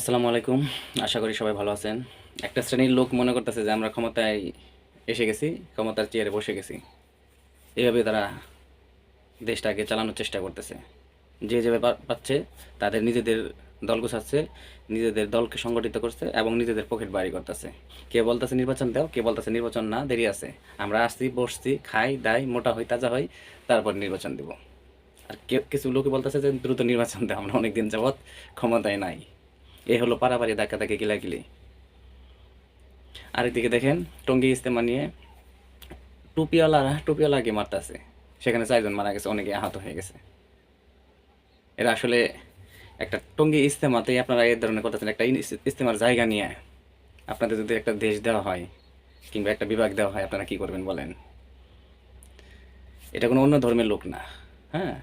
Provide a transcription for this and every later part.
আসসালামু আলাইকুম। আশা করি সবাই ভালো আছেন। একটা শ্রেণির লোক মনে করতেছে যে আমরা ক্ষমতায় এসে গেছি, ক্ষমতার চেয়ারে বসে গেছি। এভাবে তারা দেশটাকে চালানোর চেষ্টা করতেছে। যে যেভাবে পাচ্ছে, তাদের নিজেদের দল গোছাচ্ছে, নিজেদের দলকে সংগঠিত করছে এবং নিজেদের পকেট বাড়ি করতেছে। কে বলতেছে নির্বাচন দাও, কে বলতেছে নির্বাচন না, দেরি আছে। আমরা আসছি, বসছি, খাই, দাই, মোটা হই, তাজা হই, তারপর নির্বাচন দেব। আর কে- কিছু লোকে বলতেছে যে দ্রুত নির্বাচন দাও, আমরা অনেকদিন যাবৎ ক্ষমতায় নাই। এ হলো পারাপারি ধাক্কা ধাক্কি কিলাকিলি আরেকদিকে দেখেন, টঙ্গি ইস্তেমা নিয়ে টুপিওয়ালারা টুপিওয়ালাকে মারতেছে। সেখানে চারজন মারা গেছে, অনেকে আহত হয়ে গেছে। এরা আসলে একটা টঙ্গি ইস্তেমাতেই আপনারা এই ধরনের কথা একটা ইস্তেমার জায়গা নিয়ে আপনাদের যদি একটা দেশ দেওয়া হয়, কিংবা একটা বিভাগ দেওয়া হয়, আপনারা কি করবেন বলেন? এটা কোনো অন্য ধর্মের লোক না হ্যাঁ?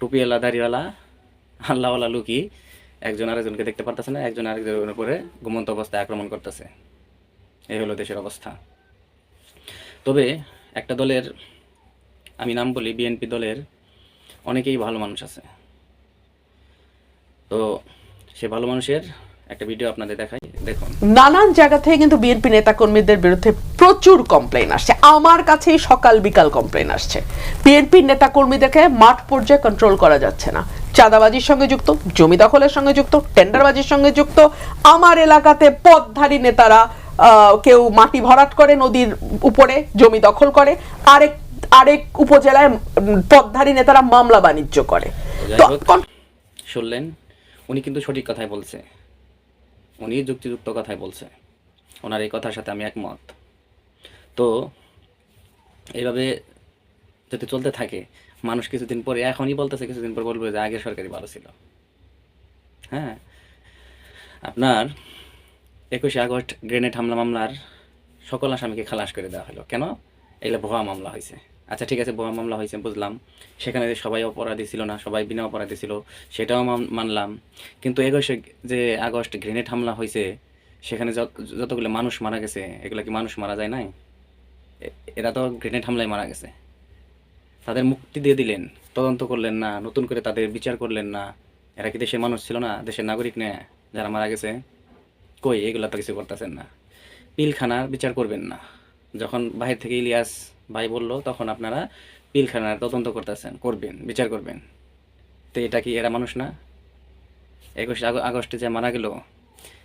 টুপিওয়ালা, দাড়িওয়ালা, আল্লাহওয়ালা লুকি একজন আরেকজনকে দেখতে পারতেছে না, একজন আরেকজনের উপরে ঘুমন্ত অবস্থায় আক্রমণ করতেছে। এই হলো দেশের অবস্থা। তবে একটা দলের, আমি নাম বলি বিএনপি দলের, অনেকেই ভালো মানুষ আছে। তো সে ভালো মানুষের একটা ভিডিও আপনাদের দেখাই, দেখুন। নানান জায়গা থেকে কিন্তু বিএনপি নেতাকর্মীদের বিরুদ্ধে প্রচুর কমপ্লেন আসছে। আমার কাছেই সকাল বিকাল কমপ্লেন আসছে। বিএনপির নেতাকর্মীদেরকে মাঠ পর্যায়ে কন্ট্রোল করা যাচ্ছে না। চাঁদাবাজির সঙ্গে যুক্ত জমি দখলের সঙ্গে যুক্ত টেন্ডারবাজির সঙ্গে যুক্ত আমার এলাকাতে পদধারী নেতারা কেউ মাটি ভরাট করে নদীর উপরে জমি দখল করে আরেক আরেক উপজেলায় উম, পদধারী নেতারা মামলা বাণিজ্য করে। শুনলেন উনি কিন্তু সঠিক কথাই বলছে। উনি যুক্তিযুক্ত কথাই বলছে। ওনার এই কথার সাথে আমি একমত। তো এইভাবে যদি চলতে থাকে মানুষ কিছুদিন পরে, এখনই বলতেছে কিছুদিন পর বলবে যে আগের সরকারি ভালো ছিল। হ্যাঁ? আপনার একুশে আগস্ট গ্রেনেড হামলা মামলার সকল আসামিকে খালাস করে দেওয়া হলো। কেন? এগুলো ভুয়া মামলা হয়েছে। আচ্ছা ঠিক আছে, ভুয়া মামলা হয়েছে, বুঝলাম। সেখানে সবাই অপরাধী ছিল না, সবাই বিনা অপরাধী ছিল, সেটাও মানলাম। কিন্তু একুশে যে আগস্ট গ্রেনেড হামলা হয়েছে, সেখানে যত- যতগুলো মানুষ মারা গেছে, এগুলো কি মানুষ মারা যায় নাই? এরা তো গ্রেনেড হামলায় মারা গেছে। তাদের মুক্তি দিয়ে দিলেন। তদন্ত করলেন না, নতুন করে তাদের বিচার করলেন না। এরা কি দেশের মানুষ ছিল না? দেশের নাগরিক নে, যারা মারা গেছে? কই, এগুলো তো কিছু করতেছেন না। পিলখানার বিচার করবেন না। যখন বাহির থেকে ইলিয়াস ভাই বলল, তখন আপনারা পিলখানার তদন্ত করতেছেন, করবেন, বিচার করবেন। তো এটা কি এরা মানুষ না? একুশে আগ- আগস্টে যে মারা গেল,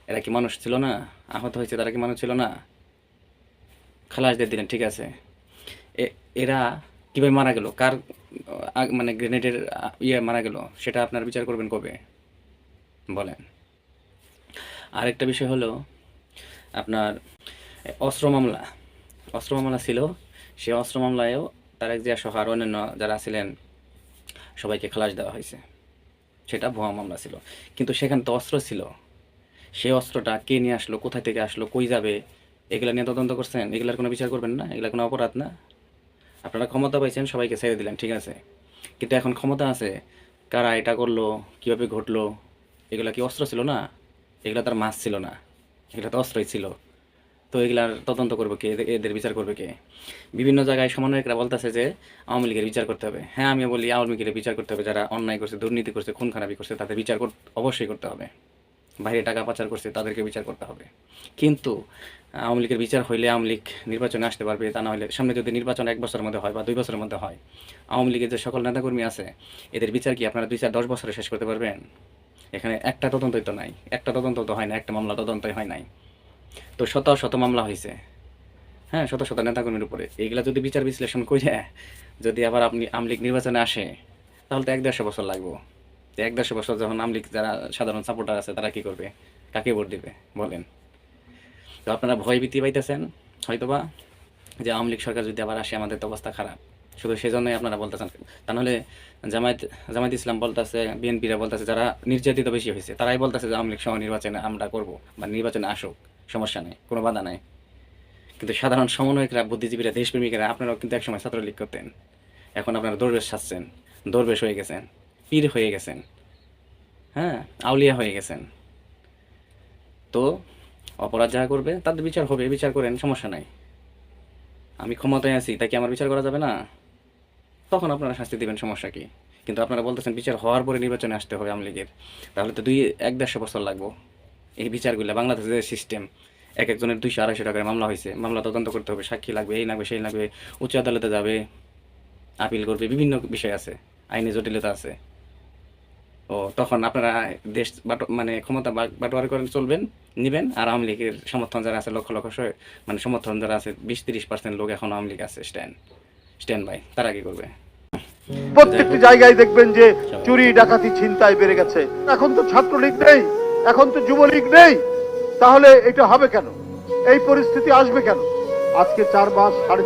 এরা কি মানুষ ছিল না? আহত হয়েছে তারা কি মানুষ ছিল না? খালাস দিয়ে দিলেন, ঠিক আছে। এরা কীভাবে মারা গেল? কার মানে গ্রেনেডের ইয়ে মারা গেল? সেটা আপনার বিচার করবেন কবে? বলেন। আরেকটা বিষয় হলো আপনার অস্ত্র মামলা। অস্ত্র মামলা ছিল। সে অস্ত্র মামলায়ও তারেক জিয়া সহ আর অন্যান্য যারা ছিলেন, সবাইকে খালাস দেওয়া হয়েছে। সেটা ভুয়া মামলা ছিল। কিন্তু সেখানে তো অস্ত্র ছিল। সেই অস্ত্রটা কে নিয়ে আসলো, কোথায় থেকে আসলো, কই যাবে, এগুলা নিয়ে তদন্ত করছেন? এগুলার কোনো বিচার করবেন না? এগুলা কোনো অপরাধ না? আপনারা ক্ষমতা পাইছেন, সবাইকে ছেড়ে দিলেন, ঠিক আছে? কিন্তু এখন ক্ষমতা আছে, কারা এটা করল, কীভাবে ঘটলো, এগুলা কি অস্ত্র ছিল না? এগুলা তার মাছ ছিল না, এগুলা তো অস্ত্রই ছিল। তো এগুলার তদন্ত করবে কে? এদের- বিচার করবে কে? বিভিন্ন জায়গায় সমন্বয়করা বলতেছে যে, আওয়ামী লীগের বিচার করতে হবে। হ্যাঁ আমি বলি আওয়ামী লীগের বিচার করতে হবে, যারা অন্যায় করছে, দুর্নীতি করছে খুন খারাপি করছে, তাদের বিচার অবশ্যই করতে হবে। বাইরে টাকা পাচার করছে, তাদেরকে বিচার করতে হবে। কিন্তু আওয়ামী লীগের বিচার হইলে আওয়ামী লীগ নির্বাচনে আসতে পারবে, তা না হলে সামনে যদি নির্বাচন এক বছরের মধ্যে হয় বা দুই বছরের মধ্যে হয়, আওয়ামী লীগের যে সকল নেতাকর্মী আছে, এদের বিচার কি আপনারা দুই চার দশ বছরে শেষ করতে পারবেন? এখানে একটা তদন্তই তো নাই, একটা তদন্ত তো হয় না, একটা মামলা তদন্তই হয় নাই। তো শত শত মামলা হয়েছে হ্যাঁ শত শত নেতাকর্মীর উপরে। এইগুলা যদি বিচার বিশ্লেষণ করে যদি আবার আপনি আমলিগ নির্বাচনে আসে, তাহলে তো এক দেড়শো বছর লাগবো। এক দেড়শো বছর যখন আমলিগ যারা সাধারণ সাপোর্টার আছে, তারা কি করবে? কাকে ভোট দিবে? বলেন। তো আপনারা ভয় ভীতি পাইতেছেন, হয়তোবা, যে আওয়ামী লীগ সরকার যদি আবার আসে, আমাদের তো অবস্থা খারাপ। শুধু সেজন্যই আপনারা বলতেছেন। তা নাহলে জামায়াত জামায়াত ইসলাম বলতেছে বিএনপিরা বলতেছে, যারা নির্যাতিত বেশি হয়েছে, তারাই বলতেছে যে আওয়ামী লীগ সহ নির্বাচনে আমরা করব, বা নির্বাচনে আসুক, সমস্যা নেই, কোনো বাধা নাই। কিন্তু সাধারণ সমন্বয়করা, বুদ্ধিজীবীরা, দেশপ্রেমিকেরা, আপনারাও কিন্তু একসময় ছাত্রলীগ করতেন। এখন আপনারা দরবেশ সাজছেন, দরবেশ হয়ে গেছেন। পীর হয়ে গেছেন। হ্যাঁ আউলিয়া হয়ে গেছেন। তো অপরাধ যারা করবে তাদের বিচার হবে বিচার করেন, সমস্যা নাই। আমি ক্ষমতায় আছি, তাই কি আমার বিচার করা যাবে না? তখন আপনারা শাস্তি দেবেন, সমস্যা কি? কিন্তু আপনারা বলতেছেন বিচার হওয়ার পরে নির্বাচনে আসতে হবে আওয়ামী লীগের। তাহলে তো দুই, এক দেড়শো বছর লাগবো। এই বিচারগুলো, বাংলাদেশের সিস্টেম এক একজনের দুইশো, আড়াইশো টাকার মামলা হয়েছে। মামলা তদন্ত করতে হবে, সাক্ষী লাগবে, এই লাগবে, সেই লাগবে, উচ্চ আদালতে যাবে, আপিল করবে, বিভিন্ন বিষয় আছে, আইনি জটিলতা আছে। ও, তখন আপনারা দেশ মানে ক্ষমতা বাট- বাটোয়ারা করে চলবেন, নিবেন, আর আওয়ামী লীগের সমর্থন যারা আছে, লক্ষ লক্ষ মানে সমর্থন যারা আছে বিশ তিরিশ পার্সেন্ট লোক এখন আওয়ামী লীগ আছে স্ট্যান্ড স্ট্যান্ড বাই তারা কি করবে? প্রত্যেকটি জায়গায় দেখবেন যে চুরি, ডাকাতি, ছিনতাই বেড়ে গেছে। এখন তো ছাত্রলীগ নেই, এখন তো যুবলীগ নেই, তাহলে এটা হবে কেন? এই পরিস্থিতি আসবে কেন? আজকে চার মাস সাড়ে